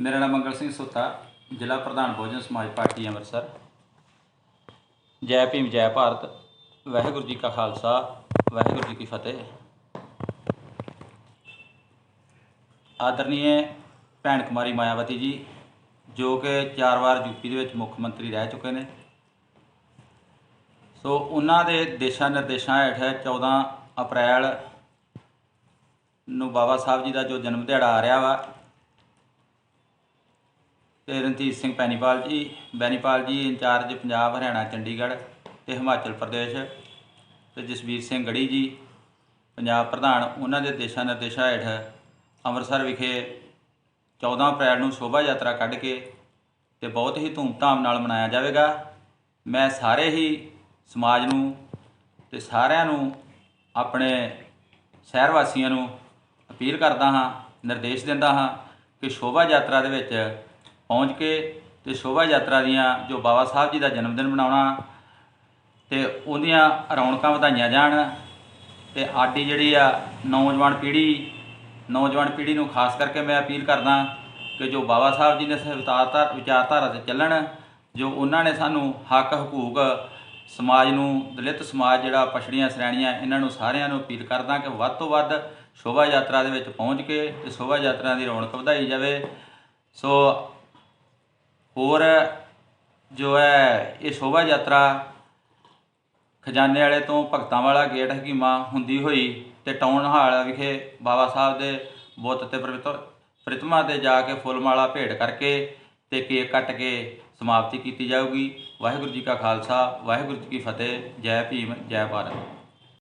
ਮੇਰਾ ਨਾਮ ਮੰਗਲ ਸਿੰਘ ਸੁੱਤਾ, ਜ਼ਿਲ੍ਹਾ ਪ੍ਰਧਾਨ ਬਹੁਜਨ ਸਮਾਜ ਪਾਰਟੀ, ਅੰਮ੍ਰਿਤਸਰ। ਜੈ ਭੀਮ, ਜੈ ਭਾਰਤ। ਵਾਹਿਗੁਰੂ ਜੀ ਕਾ ਖਾਲਸਾ, ਵਾਹਿਗੁਰੂ ਜੀ ਕੀ ਫਤਿਹ। ਆਦਰਨੀय ਭੈਣ ਕੁਮਾਰੀ ਮਾਇਆਵਤੀ ਜੀ, ਜੋ ਕਿ ਚਾਰ ਵਾਰ ਯੂਪੀ ਦੇ ਵਿੱਚ ਮੁੱਖ ਮੰਤਰੀ ਰਹਿ ਚੁੱਕੇ ਨੇ। ਸੋ ਉਹਨਾਂ ਦੇ ਦਿਸ਼ਾ ਨਿਰਦੇਸ਼ਾਂ ਹੇਠ 14 ਅਪ੍ਰੈਲ ਨੂੰ ਬਾਬਾ ਸਾਹਿਬ ਜੀ ਦਾ ਜੋ ਜਨਮ ਦਿਹਾੜਾ ਆ ਰਿਹਾ ਵਾ ਤੇ ਰਣਜੀਤ ਸਿੰਘ ਪੈਨੀਪਾਲ ਜੀ, ਬੈਨੀਪਾਲ ਜੀ ਇੰਚਾਰਜ ਪੰਜਾਬ, ਹਰਿਆਣਾ, ਚੰਡੀਗੜ੍ਹ ਤੇ ਹਿਮਾਚਲ ਪ੍ਰਦੇਸ਼ ਤੇ ਜਸਵੀਰ ਸਿੰਘ ਗੜੀ ਜੀ, ਪੰਜਾਬ ਪ੍ਰਧਾਨ। ਉਹਨਾਂ ਦੇ ਦਿਸ਼ਾ ਨਿਰਦੇਸ਼ਾਂ ਹੇਠ ਅੰਮ੍ਰਿਤਸਰ ਵਿਖੇ 14 ਅਪ੍ਰੈਲ ਨੂੰ ਸ਼ੋਭਾ ਯਾਤਰਾ ਕੱਢ ਕੇ ਤੇ ਬਹੁਤ ਹੀ ਧੂਮਧਾਮ ਨਾਲ ਮਨਾਇਆ ਜਾਵੇਗਾ। ਮੈਂ ਸਾਰੇ ਹੀ ਸਮਾਜ ਨੂੰ ਤੇ ਸਾਰਿਆਂ ਨੂੰ ਆਪਣੇ ਸ਼ਹਿਰ ਵਾਸੀਆਂ ਨੂੰ ਅਪੀਲ ਕਰਦਾ ਹਾਂ, ਨਿਰਦੇਸ਼ ਦਿੰਦਾ ਹਾਂ ਕਿ ਸ਼ੋਭਾ ਯਾਤਰਾ ਦੇ ਵਿੱਚ ਪਹੁੰਚ ਕੇ ਤੇ ਸ਼ੋਭਾ ਯਾਤਰਾ ਦੀਆਂ ਜੋ ਬਾਬਾ ਸਾਹਿਬ ਜੀ ਦਾ ਜਨਮ ਦਿਨ ਮਨਾਉਣਾ ਤੇ ਉਹਦੀਆਂ ਰੌਣਕਾਂ ਵਧਾਈਆਂ ਜਾਣ ਤੇ ਆਡੀ ਜਿਹੜੀ ਆ ਨੌਜਵਾਨ ਪੀੜ੍ਹੀ ਨੌਜਵਾਨ ਪੀੜ੍ਹੀ ਨੂੰ ਖਾਸ ਕਰਕੇ ਮੈਂ ਅਪੀਲ ਕਰਦਾ ਕਿ ਜੋ ਬਾਬਾ ਸਾਹਿਬ ਜੀ ਨੇ ਵਿਚਾਰਧਾਰਾ ਵਿਚਾਰਧਾਰਾ ਤੇ ਚੱਲਣ, ਜੋ ਉਹਨਾਂ ਨੇ ਸਾਨੂੰ ਹੱਕ, ਹਕੂਕ, ਸਮਾਜ ਨੂੰ, ਦਲਿਤ ਸਮਾਜ ਜਿਹੜਾ ਪਛੜੀਆਂ ਸ਼੍ਰੇਣੀਆਂ, ਇਹਨਾਂ ਨੂੰ ਸਾਰਿਆਂ ਨੂੰ ਅਪੀਲ ਕਰਦਾ ਕਿ ਵੱਧ ਤੋਂ ਵੱਧ ਸ਼ੋਭਾ ਯਾਤਰਾ ਦੇ ਵਿੱਚ ਪਹੁੰਚ ਕੇ ਤੇ ਸ਼ੋਭਾ ਯਾਤਰਾ ਦੀ ਰੌਣਕ ਵਧਾਈ ਜਾਵੇ। ਸੋ ਹੋਰ ਜੋ ਹੈ ਇਹ ਸ਼ੋਭਾ ਯਾਤਰਾ ਖਜ਼ਾਨੇ ਵਾਲੇ ਤੋਂ ਭਗਤਾਂ ਵਾਲਾ ਗੇਟ ਹਕੀਮਾ ਹੁੰਦੀ ਹੋਈ ਤੇ ਟਾਊਨ ਹਾਲ ਵਿਖੇ ਬਾਬਾ ਸਾਹਿਬ ਦੇ ਬੁੱਤ ਤੇ ਪ੍ਰਤਿ- ਪ੍ਰਤਿਮਾ ਤੇ ਜਾ ਕੇ ਫੁੱਲ ਮਾਲਾ ਭੇਟ ਕਰਕੇ ਤੇ ਕੇਕ ਕੱਟ ਕੇ ਸਮਾਪਤੀ ਕੀਤੀ ਜਾਊਗੀ। ਵਾਹਿਗੁਰੂ ਜੀ ਕਾ ਖਾਲਸਾ, ਵਾਹਿਗੁਰੂ ਜੀ ਕੀ ਫਤਿਹ। ਜੈ ਭੀਮ, ਜੈ ਭਾਰਤ।